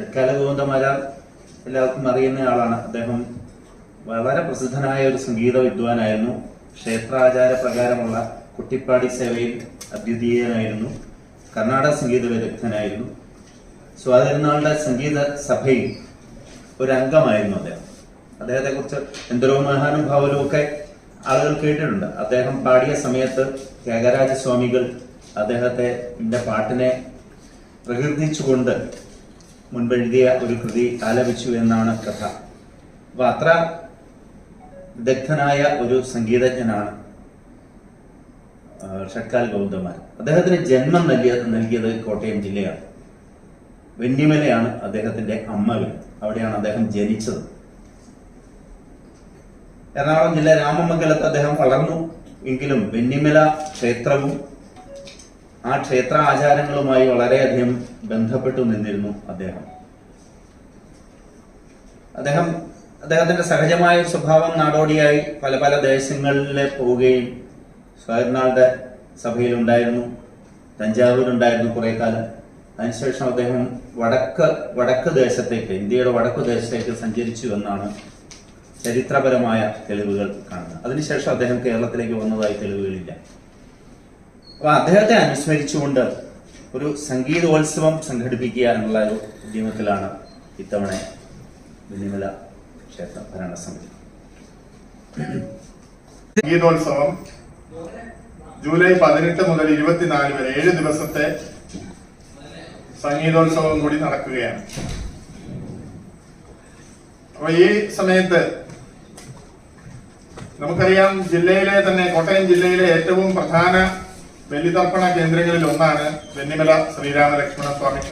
ഷഡ്കാല ഗോവിന്ദമാരാർ എല്ലാവർക്കും അറിയുന്ന ആളാണ്. അദ്ദേഹം വളരെ പ്രസിദ്ധനായ ഒരു സംഗീത വിദ്വാനായിരുന്നു. ക്ഷേത്രാചാര പ്രകാരമുള്ള കുട്ടിപ്പാടി സേവയിൽ അദ്വിതീയനായിരുന്നു. കർണാടക സംഗീത വിദഗ്ധനായിരുന്നു. സ്വാതന്ത്ര്യനാളുടെ സംഗീത സഭയിൽ ഒരു അംഗമായിരുന്നു അദ്ദേഹം. അദ്ദേഹത്തെ കുറിച്ച് എന്തരോ മഹാനുഭാവലും ഒക്കെ ആളുകൾ കേട്ടിട്ടുണ്ട്. അദ്ദേഹം പാടിയ സമയത്ത് ത്യാഗരാജ സ്വാമികൾ അദ്ദേഹത്തെ പാട്ടിനെ പ്രകീർത്തിച്ചുകൊണ്ട് മുൻപെഴുതിയ ഒരു കൃതി ആലപിച്ചു എന്നാണ് കഥ. അപ്പൊ അത്ര വിദഗ്ധനായ ഒരു സംഗീതജ്ഞനാണ് ഷട്കാൽ ഗൗതമൻ. അദ്ദേഹത്തിന് ജന്മം നൽകിയ നൽകിയത് കോട്ടയം ജില്ലയാണ്. വെന്നിമലയാണ് അദ്ദേഹത്തിന്റെ അമ്മ വീട്. അവിടെയാണ് അദ്ദേഹം ജനിച്ചത്. എറണാകുളം ജില്ല രാമമംഗലത്ത് അദ്ദേഹം വളർന്നു. എങ്കിലും വെന്നിമല ക്ഷേത്രവും ആ ക്ഷേത്ര ആചാരങ്ങളുമായി വളരെയധികം ബന്ധപ്പെട്ടു നിന്നിരുന്നു അദ്ദേഹം. അദ്ദേഹം അദ്ദേഹത്തിന്റെ സഹജമായ സ്വഭാവം നാടോടിയായി പല പല ദേശങ്ങളിൽ പോവുകയും സ്വയർനാളുടെ സഭയിലുണ്ടായിരുന്നു തഞ്ചാവൂരുണ്ടായിരുന്നു കുറെ കാലം. അതിനുശേഷം അദ്ദേഹം വടക്ക് വടക്ക് ദേശത്തേക്ക് ഇന്ത്യയുടെ വടക്ക് ദേശത്തേക്ക് സഞ്ചരിച്ചു എന്നാണ് ചരിത്രപരമായ തെളിവുകൾ കാണുന്നത്. അതിനുശേഷം അദ്ദേഹം കേരളത്തിലേക്ക് വന്നതായി തെളിവുകളില്ല. അപ്പൊ അദ്ദേഹത്തെ അനുസ്മരിച്ചുകൊണ്ട് ഒരു സംഗീതോത്സവം സംഘടിപ്പിക്കുക എന്നുള്ള ഒരു ഉദ്യമത്തിലാണ് ഇത്തവണ വെന്നിമല ക്ഷേത്ര ഭരണസമിതി. സംഗീതോത്സവം ജൂലൈ പതിനെട്ട് മുതൽ ഇരുപത്തിനാല് വരെ ഏഴ് ദിവസത്തെ സംഗീതോത്സവം കൂടി നടക്കുകയാണ്. അപ്പൊ ഈ സമയത്ത് നമുക്കറിയാം ജില്ലയിലെ തന്നെ കോട്ടയം ജില്ലയിലെ ഏറ്റവും പ്രധാന ബലിതർപ്പണ കേന്ദ്രങ്ങളിൽ ഒന്നാണ് വെന്നിമല ശ്രീരാമ ലക്ഷ്മണ സ്വാമി